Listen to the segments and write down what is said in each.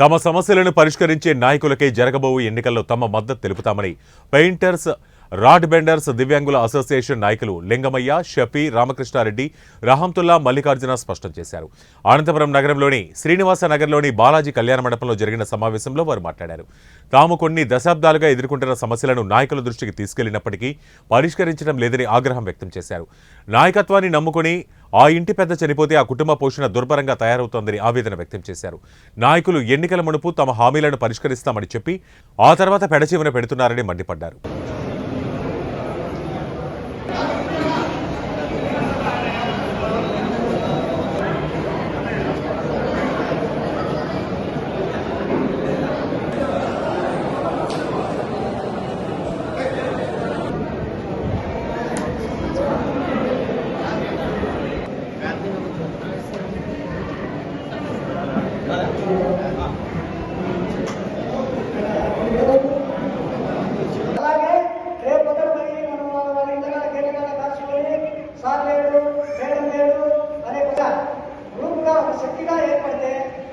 తమ సమస్యలను పరిష్కరించే నాయకులకే జరగబోవు ఎన్నికల్లో తమ మద్దతు తెలుపుతామని పెయింటర్స్ రాడ్ బెండర్స్ దివ్యాంగుల అసోసియేషన్ నాయకులు లింగమయ్య షఫీ రామకృష్ణారెడ్డి రహంతుల్లా మల్లికార్జున స్పష్టం చేశారు. అనంతపురం నగరంలోని శ్రీనివాస నగర్లోని బాలాజీ కళ్యాణ మండపంలో జరిగిన సమావేశంలో వారు మాట్లాడారు. తాము కొన్ని దశాబ్దాలుగా ఎదుర్కొంటున్న సమస్యలను నాయకుల దృష్టికి తీసుకెళ్ళినప్పటికీ పరిష్కరించడం లేదని ఆగ్రహం వ్యక్తం చేశారు. నాయకత్వాన్ని నమ్ముకుని ఆ ఇంటి పెద్ద చనిపోతే ఆ కుటుంబ పోషణ దుర్భరంగా తయారవుతోందని ఆవేదన వ్యక్తం చేశారు. నాయకులు ఎన్నికల మునుపు తమ హామీలను పరిష్కరిస్తామని చెప్పి ఆ తర్వాత పెడచీవన పెడుతున్నారని మండిపడ్డారు అలాగే రేపు పొద్దున మరి మనం వాళ్ళ వాళ్ళ ఇంటికాడ కేరళ కాల్చుకొని సార్ లేడు మేడం లేడు అనే ఒక గ్రూప్గా ఒక శక్తిగా ఏర్పడితే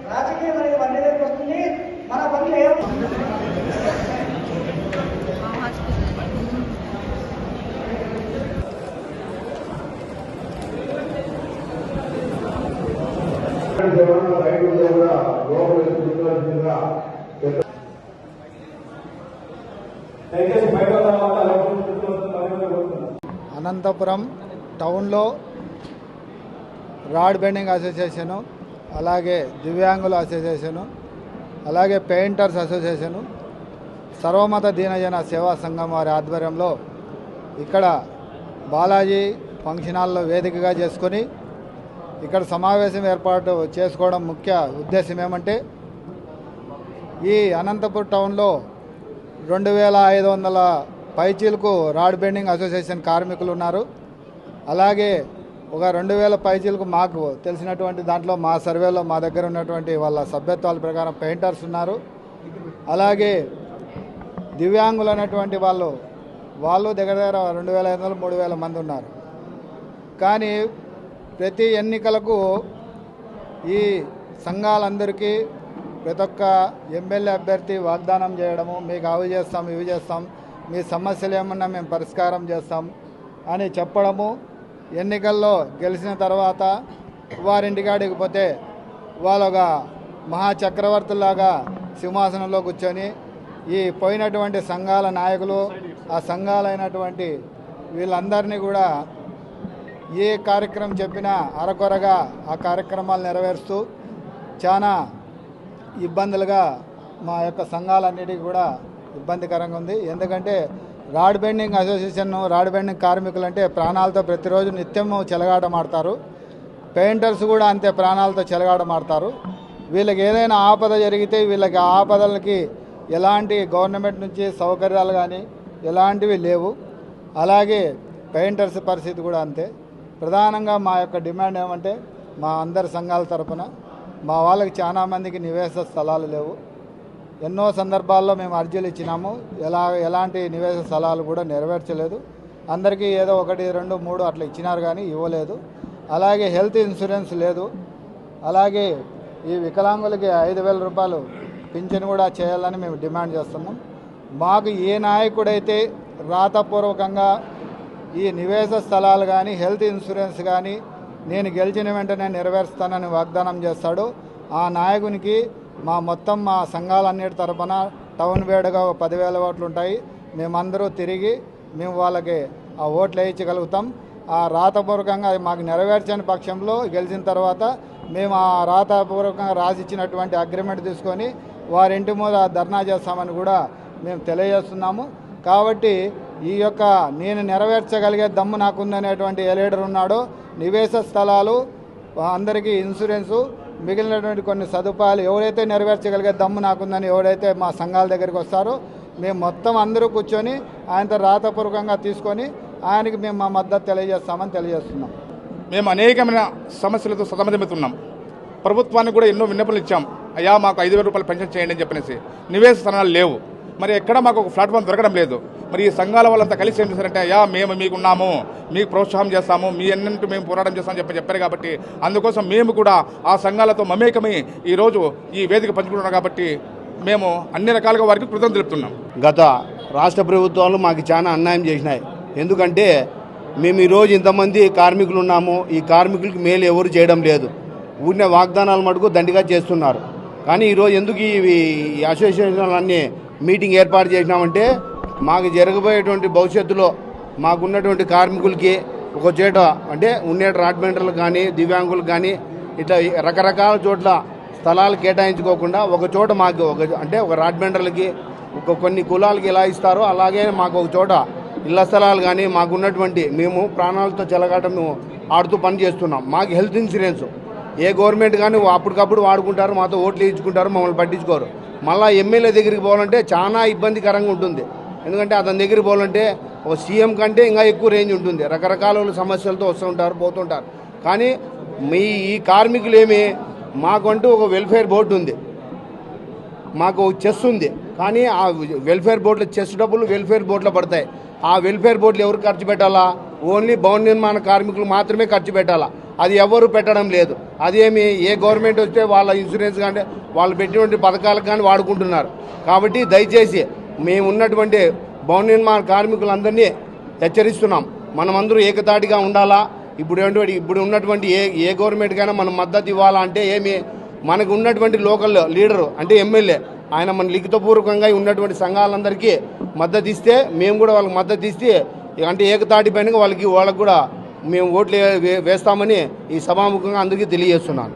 రాజకీయం అనేది మన దగ్గరికి వస్తుంది మన పనులు ఏం కూడా లోపల చూడాల్సిందిగా అనంతపురం టౌన్లో రాడ్ బెండింగ్ అసోసియేషను అలాగే దివ్యాంగుల అసోసియేషను అలాగే పెయింటర్స్ అసోసియేషను సర్వమత దీనజన సేవా సంఘం వారి ఆధ్వర్యంలో ఇక్కడ బాలాజీ ఫంక్షన్ హాల్లో వేదికగా చేసుకొని ఇక్కడ సమావేశం ఏర్పాటు చేసుకోవడం ముఖ్య ఉద్దేశం ఏమంటే ఈ అనంతపూర్ టౌన్లో రెండు వేల ఐదు వందల పైచీలకు రాడ్ బెండింగ్ అసోసియేషన్ కార్మికులు ఉన్నారు. అలాగే ఒక రెండు వేల పైచీలకు మాకు తెలిసినటువంటి దాంట్లో మా సర్వేలో మా దగ్గర ఉన్నటువంటి వాళ్ళ సభ్యత్వాల ప్రకారం పెయింటర్స్ ఉన్నారు. అలాగే దివ్యాంగులు అనేటువంటి వాళ్ళు వాళ్ళు దగ్గర దగ్గర రెండు వేల ఐదు వందలు మూడు వేల మంది ఉన్నారు. కానీ ప్రతి ఎన్నికలకు ఈ సంఘాలందరికీ ప్రతి ఒక్క ఎమ్మెల్యే అభ్యర్థి వాగ్దానం చేయడము మీకు అవి చేస్తాం ఇవి చేస్తాం మీ సమస్యలు ఏమన్నా మేము పరిష్కారం చేస్తాం అని చెప్పడము. ఎన్నికల్లో గెలిచిన తర్వాత వారింటికాడికి పోతే వాళ్ళు ఒక మహా సింహాసనంలో కూర్చొని ఈ పోయినటువంటి సంఘాల నాయకులు ఆ సంఘాలైనటువంటి వీళ్ళందరినీ కూడా ఏ కార్యక్రమం చెప్పినా అరకొరగా ఆ కార్యక్రమాలు నెరవేరుస్తూ చాలా ఇబ్బందులుగా మా యొక్క సంఘాలన్నిటికీ కూడా ఇబ్బందికరంగా ఉంది. ఎందుకంటే rod bending association rod bending కార్మికులు అంటే ప్రాణాలతో ప్రతిరోజు నిత్యం చెలగాటమాడతారు. పెయింటర్స్ కూడా అంతే ప్రాణాలతో చెలగాటమాడతారు. వీళ్ళకి ఏదైనా ఆపద జరిగితే వీళ్ళకి ఆ ఆపదలకి ఎలాంటి గవర్నమెంట్ నుంచి సౌకర్యాలు కానీ ఎలాంటివి లేవు. అలాగే పెయింటర్స్ పరిస్థితి కూడా అంతే. ప్రధానంగా మా యొక్క డిమాండ్ ఏమంటే మా అందరి సంఘాల తరపున మా వాళ్ళకి చాలామందికి నివేశ స్థలాలు లేవు. ఎన్నో సందర్భాల్లో మేము అర్జీలు ఇచ్చినాము. ఎలా ఎలాంటి నివేశ స్థలాలు కూడా నెరవేర్చలేదు. అందరికీ ఏదో ఒకటి రెండు మూడు అట్లా ఇచ్చినారు కానీ ఇవ్వలేదు. అలాగే హెల్త్ ఇన్సూరెన్స్ లేదు. అలాగే ఈ వికలాంగులకి ఐదు వేల రూపాయలు పింఛన్ కూడా చేయాలని మేము డిమాండ్ చేస్తున్నాం. మాకు ఏ నాయకుడైతే రాతపూర్వకంగా ఈ నివేశ స్థలాలు కానీ హెల్త్ ఇన్సూరెన్స్ కానీ నేను గెలిచిన వెంటనే నెరవేరుస్తానని వాగ్దానం చేస్తాడు. ఆ నాయకునికి మా మొత్తం మా సంఘాలన్నిటి తరపున టౌన్ వేడగా ఒక పదివేల ఓట్లు ఉంటాయి. మేమందరూ తిరిగి మేము వాళ్ళకి ఆ ఓట్లు వేయించగలుగుతాం. ఆ రాతపూర్వకంగా అది మాకు నెరవేర్చని పక్షంలో గెలిచిన తర్వాత మేము ఆ రాతపూర్వకంగా రాసిచ్చినటువంటి అగ్రిమెంట్ తీసుకొని వారింటి మీద ధర్నా చేస్తామని కూడా మేము తెలియజేస్తున్నాము. కాబట్టి ఈ యొక్క నేను నెరవేర్చగలిగే దమ్ము నాకుందనేటువంటి ఏ లీడర్ ఉన్నాడో నివేశ స్థలాలు అందరికీ ఇన్సూరెన్సు మిగిలినటువంటి కొన్ని సదుపాయాలు ఎవరైతే నెరవేర్చగలిగే దమ్ము నాకుందని ఎవరైతే మా సంఘాల దగ్గరికి వస్తారో మేము మొత్తం అందరూ కూర్చొని ఆయనతో రాతపూర్వకంగా తీసుకొని ఆయనకి మేము మా మద్దతు తెలియజేస్తామని తెలియజేస్తున్నాం. మేము అనేకమైన సమస్యలతో సతమతమవుతున్నాం. ప్రభుత్వానికి కూడా ఎన్నో విన్నపలు ఇచ్చాం. అయ్యా మాకు ఐదు వేల రూపాయలు పెన్షన్ చేయండి అని చెప్పనేసి. నివేశ స్థానాలు లేవు. మరి ఎక్కడ మాకు ఒక ప్లాట్ఫామ్ దొరకడం లేదు. మరి ఈ సంఘాల వాళ్ళంతా కలిసి ఏం చేశారంటే అయ్యా మేము మీకున్నాము మీకు ప్రోత్సాహం చేస్తాము మీ అన్నింటి మేము పోరాటం చేస్తామని చెప్పి చెప్పారు కాబట్టి అందుకోసం మేము కూడా ఆ సంఘాలతో మమేకమై ఈరోజు ఈ వేదిక పంచుకుంటున్నాం కాబట్టి మేము అన్ని రకాలుగా వారికి కృతజ్ఞతలు తెలుపుతున్నాం. గత రాష్ట్ర ప్రభుత్వాలు మాకు చాలా అన్యాయం చేసినాయి. ఎందుకంటే మేము ఈరోజు ఇంతమంది కార్మికులు ఉన్నాము. ఈ కార్మికులకి మేలు ఎవరు చేయడం లేదు. ఊరినే వాగ్దానాలు మటుకు దండిగా చేస్తున్నారు. కానీ ఈరోజు ఎందుకు ఈ ఈ అసోసియేషన్లన్నీ మీటింగ్ ఏర్పాటు చేసినామంటే మాకు జరగబోయేటువంటి భవిష్యత్తులో మాకున్నటువంటి కార్మికులకి ఒక చోట అంటే ఉండే రాడ్బెండర్లకు కానీ దివ్యాంగులకు కానీ ఇట్లా రకరకాల చోట్ల స్థలాలు కేటాయించుకోకుండా ఒక చోట మాకు ఒక అంటే ఒక రాడ్మెంటర్లకి ఒక కొన్ని కులాలకి ఎలా ఇస్తారో అలాగే మాకు ఒక చోట ఇళ్ళ స్థలాలు కానీ మాకున్నటువంటి మేము ప్రాణాలతో చెలగాటం మేము ఆడుతూ పని చేస్తున్నాం. మాకు హెల్త్ ఇన్సూరెన్స్. ఏ గవర్నమెంట్ కానీ అప్పటికప్పుడు వాడుకుంటారు మాతో ఓట్లు వేయించుకుంటారు మమ్మల్ని పట్టించుకోరు. మళ్ళీ ఎమ్మెల్యే దగ్గరికి పోవాలంటే చాలా ఇబ్బందికరంగా ఉంటుంది. ఎందుకంటే అతని దగ్గరికి పోవాలంటే ఒక సీఎం కంటే ఇంకా ఎక్కువ రేంజ్ ఉంటుంది. రకరకాల సమస్యలతో వస్తుంటారు పోతుంటారు. కానీ మీ ఈ కార్మికులు ఏమి? మాకంటూ ఒక వెల్ఫేర్ బోర్డు ఉంది. మాకు చెస్ ఉంది. కానీ ఆ వెల్ఫేర్ బోర్డులో చెస్ డబ్బులు వెల్ఫేర్ బోర్డులో పడతాయి. ఆ వెల్ఫేర్ బోర్డులు ఎవరు ఖర్చు పెట్టాలా? ఓన్లీ భవన నిర్మాణ కార్మికులు మాత్రమే ఖర్చు పెట్టాలా? అది ఎవరు పెట్టడం లేదు. అదేమి ఏ గవర్నమెంట్ వస్తే వాళ్ళ ఇన్సూరెన్స్ కానీ వాళ్ళు పెట్టినటువంటి పథకాలకు కానీ వాడుకుంటున్నారు. కాబట్టి దయచేసి మేము ఉన్నటువంటి భవన నిర్మాణ కార్మికులందరినీ హెచ్చరిస్తున్నాం. మనమందరూ ఏకతాటిగా ఉండాలా? ఇప్పుడు ఇప్పుడు ఉన్నటువంటి ఏ ఏ గవర్నమెంట్కైనా మనం మద్దతు ఇవ్వాలా అంటే ఏమి? మనకు ఉన్నటువంటి లోకల్ లీడరు అంటే ఎమ్మెల్యే ఆయన మన లిఖితపూర్వకంగా ఉన్నటువంటి సంఘాలందరికీ మద్దతు ఇస్తే మేము కూడా వాళ్ళకి మద్దతు ఇస్తే అంటే ఏకతాటి పైన వాళ్ళకి వాళ్ళకి కూడా మేము ఓట్లు వే- వేస్తామని ఈ సభాముఖంగా అందరికీ తెలియజేస్తున్నాను.